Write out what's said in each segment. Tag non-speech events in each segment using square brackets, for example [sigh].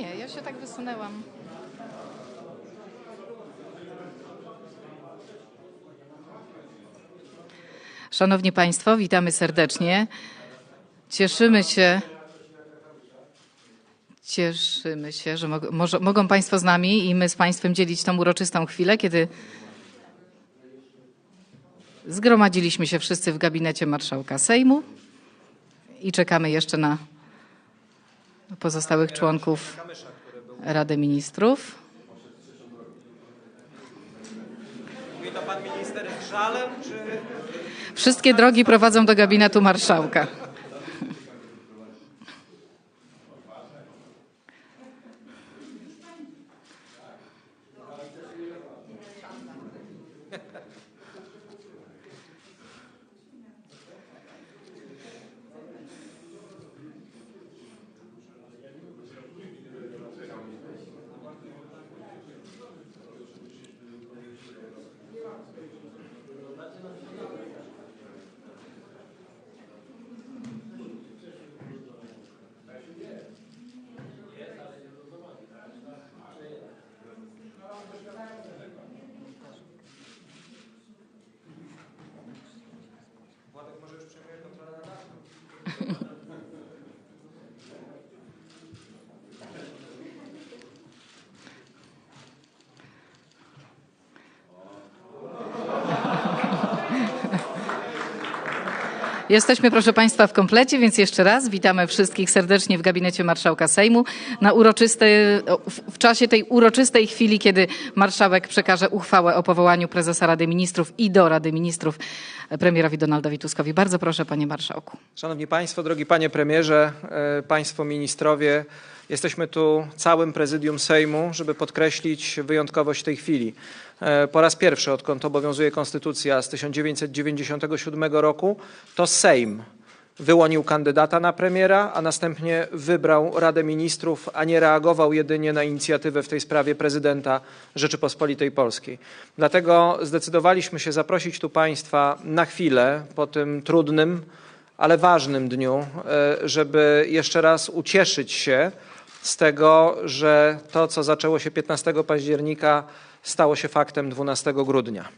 Nie, ja się tak wysunęłam. Szanowni Państwo, witamy serdecznie. Cieszymy się. Cieszymy się, że mog- mogą Państwo z nami i my z Państwem dzielić tą uroczystą chwilę, kiedy zgromadziliśmy się wszyscy w gabinecie marszałka Sejmu i czekamy jeszcze na pozostałych członków Rady Ministrów. Mówi to pan minister z żalem, czy Wszystkie drogi prowadzą do gabinetu marszałka. Jesteśmy, proszę Państwa, w komplecie, więc jeszcze raz witamy wszystkich serdecznie w gabinecie marszałka Sejmu na uroczyste, w- czasie tej uroczystej chwili, kiedy marszałek przekaże uchwałę o powołaniu prezesa Rady Ministrów i do Rady Ministrów premierowi Donaldowi Tuskowi. Bardzo proszę, panie marszałku. Szanowni Państwo, drogi Panie Premierze, e, Państwo Ministrowie, jesteśmy tu całym prezydium Sejmu, żeby podkreślić wyjątkowość tej chwili. E, Po raz pierwszy, odkąd obowiązuje Konstytucja z 1997 roku, to Sejm wyłonił kandydata na premiera, a następnie wybrał Radę Ministrów, a nie reagował jedynie na inicjatywę w tej sprawie prezydenta Rzeczypospolitej Polskiej. Dlatego zdecydowaliśmy się zaprosić tu Państwa na chwilę po tym trudnym, ale ważnym dniu, e, żeby jeszcze raz ucieszyć się z tego, że to, co zaczęło się 15 października, stało się faktem 12 grudnia.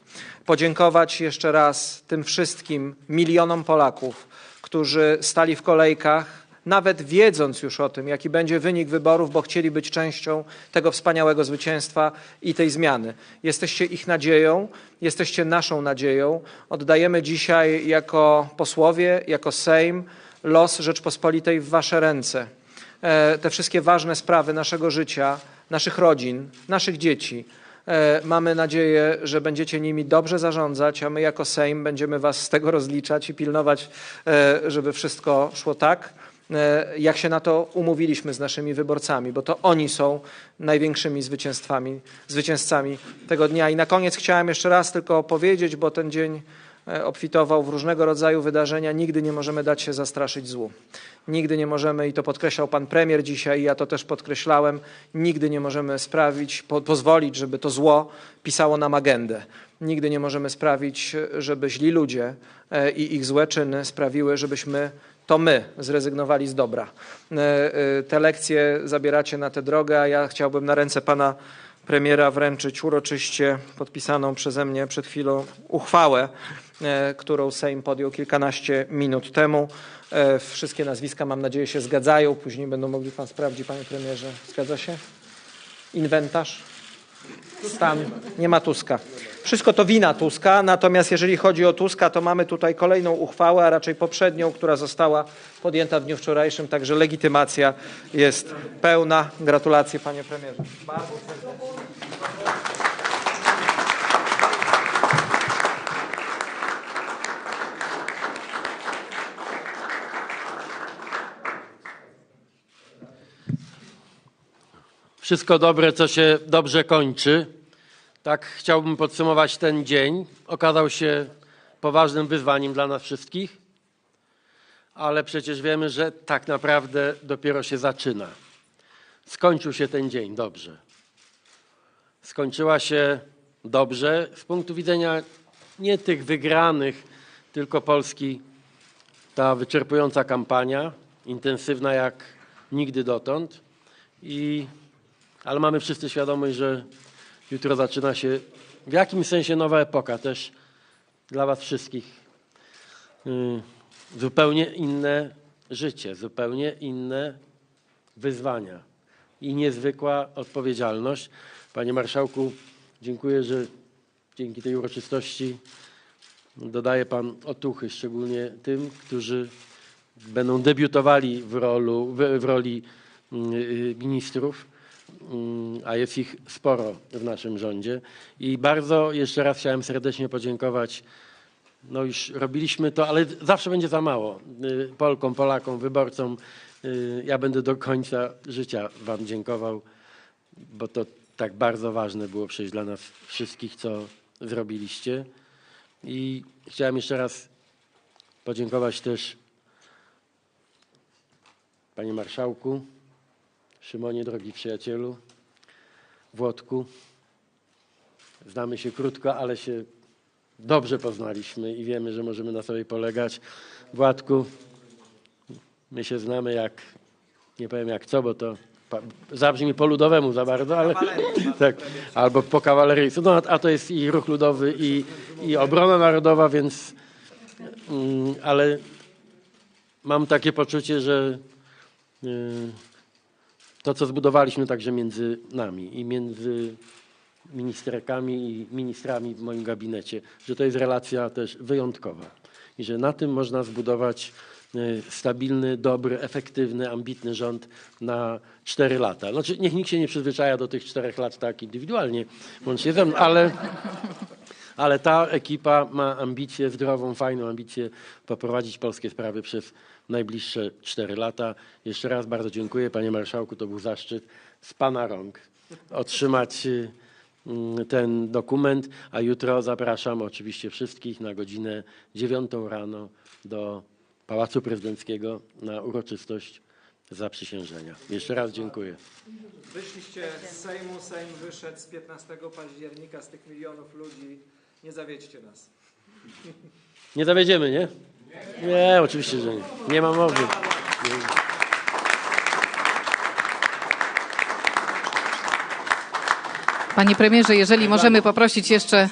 Podziękować jeszcze raz tym wszystkim milionom Polaków, którzy stali w kolejkach, nawet wiedząc już o tym, jaki będzie wynik wyborów, bo chcieli być częścią tego wspaniałego zwycięstwa i tej zmiany. Jesteście ich nadzieją, jesteście naszą nadzieją. Oddajemy dzisiaj jako posłowie, jako Sejm los Rzeczpospolitej w Wasze ręce. E, Te wszystkie ważne sprawy naszego życia, naszych rodzin, naszych dzieci. E, Mamy nadzieję, że będziecie nimi dobrze zarządzać, a my jako Sejm będziemy Was z tego rozliczać i pilnować, e, żeby wszystko szło tak, jak się na to umówiliśmy z naszymi wyborcami, bo to oni są największymi zwycięstwami, zwycięzcami tego dnia. I na koniec chciałem jeszcze raz tylko powiedzieć, bo ten dzień obfitował w różnego rodzaju wydarzenia, nigdy nie możemy dać się zastraszyć złu. Nigdy nie możemy, i to podkreślał pan premier dzisiaj, i ja to też podkreślałem, nigdy nie możemy sprawić, po, pozwolić, żeby to zło pisało nam agendę. Nigdy nie możemy sprawić, żeby źli ludzie e, i ich złe czyny sprawiły, żebyśmy to my zrezygnowali z dobra. E, e, Te lekcje zabieracie na tę drogę, a ja chciałbym na ręce pana premiera wręczyć uroczyście podpisaną przeze mnie przed chwilą uchwałę, e, którą Sejm podjął kilkanaście minut temu. E, Wszystkie nazwiska, mam nadzieję, się zgadzają. Później będą mogli pan sprawdzić, panie premierze. Zgadza się? Inwentarz? Stan. Nie ma Tuska. Wszystko to wina Tuska, natomiast jeżeli chodzi o Tuska, to mamy tutaj kolejną uchwałę, a raczej poprzednią, która została podjęta w dniu wczorajszym, także legitymacja jest pełna. Gratulacje, panie premierze. Wszystko dobre, co się dobrze kończy. Tak chciałbym podsumować ten dzień. Okazał się poważnym wyzwaniem dla nas wszystkich, ale przecież wiemy, że tak naprawdę dopiero się zaczyna. Skończył się ten dzień dobrze. Skończyła się dobrze z punktu widzenia nie tych wygranych, tylko Polski ta wyczerpująca kampania, intensywna jak nigdy dotąd. I ale mamy wszyscy świadomość, że jutro zaczyna się w jakimś sensie nowa epoka też dla Was wszystkich. Y, Zupełnie inne życie, zupełnie inne wyzwania i niezwykła odpowiedzialność. Panie Marszałku, dziękuję, że dzięki tej uroczystości dodaje Pan otuchy, szczególnie tym, którzy będą debiutowali w, rolu, w, w roli y, y, ministrów a jest ich sporo w naszym rządzie. I bardzo jeszcze raz chciałem serdecznie podziękować. No już robiliśmy to, ale zawsze będzie za mało. Y, Polkom, Polakom, wyborcom. y, Ja będę do końca życia Wam dziękował, bo to tak bardzo ważne było przecież dla nas wszystkich, co zrobiliście. I chciałem jeszcze raz podziękować też Panie Marszałku, Szymonie, drogi przyjacielu, Włodku. Znamy się krótko, ale się dobrze poznaliśmy i wiemy, że możemy na sobie polegać. Władku, my się znamy jak, nie powiem jak co, bo to zabrzmi po ludowemu za bardzo, ale [laughs] tak, albo po kawaleryjsku. No, a to jest i ruch ludowy, i, i obrona narodowa, więc, mm, ale mam takie poczucie, że y, to, co zbudowaliśmy także między nami i między ministerkami i ministrami w moim gabinecie, że to jest relacja też wyjątkowa. i że na tym można zbudować y, stabilny, dobry, efektywny, ambitny rząd na cztery lata. Znaczy, niech nikt się nie przyzwyczaja do tych czterech lat tak indywidualnie, łącznie ze mną, ale, ale ta ekipa ma ambicję, zdrową, fajną ambicję poprowadzić polskie sprawy przez najbliższe cztery lata. Jeszcze raz bardzo dziękuję, panie marszałku, to był zaszczyt z pana rąk otrzymać y, mm, ten dokument, a jutro zapraszam oczywiście wszystkich na godzinę dziewiątą rano do Pałacu Prezydenckiego na uroczystość zaprzysiężenia. Jeszcze raz dziękuję. Wyszliście z Sejmu, Sejm wyszedł z 15 października z tych milionów ludzi. Nie zawiedźcie nas. Nie zawiedziemy, nie? Nie, oczywiście, że nie. Nie ma mowy. Panie premierze, jeżeli możemy poprosić jeszcze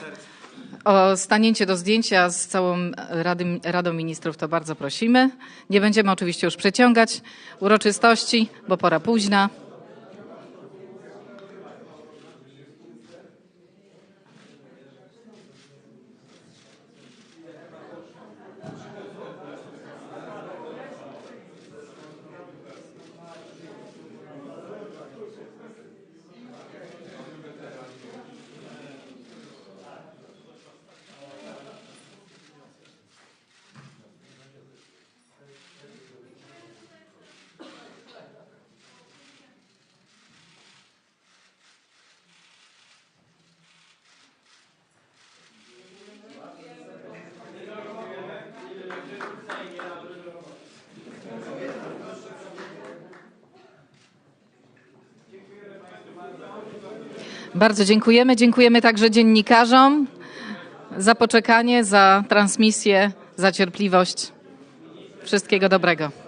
o stanięcie do zdjęcia z całą Rady, Radą Ministrów, to bardzo prosimy. Nie będziemy oczywiście już przeciągać uroczystości, bo pora późna. Bardzo dziękujemy. Dziękujemy także dziennikarzom za poczekanie, za transmisję, za cierpliwość. Wszystkiego dobrego.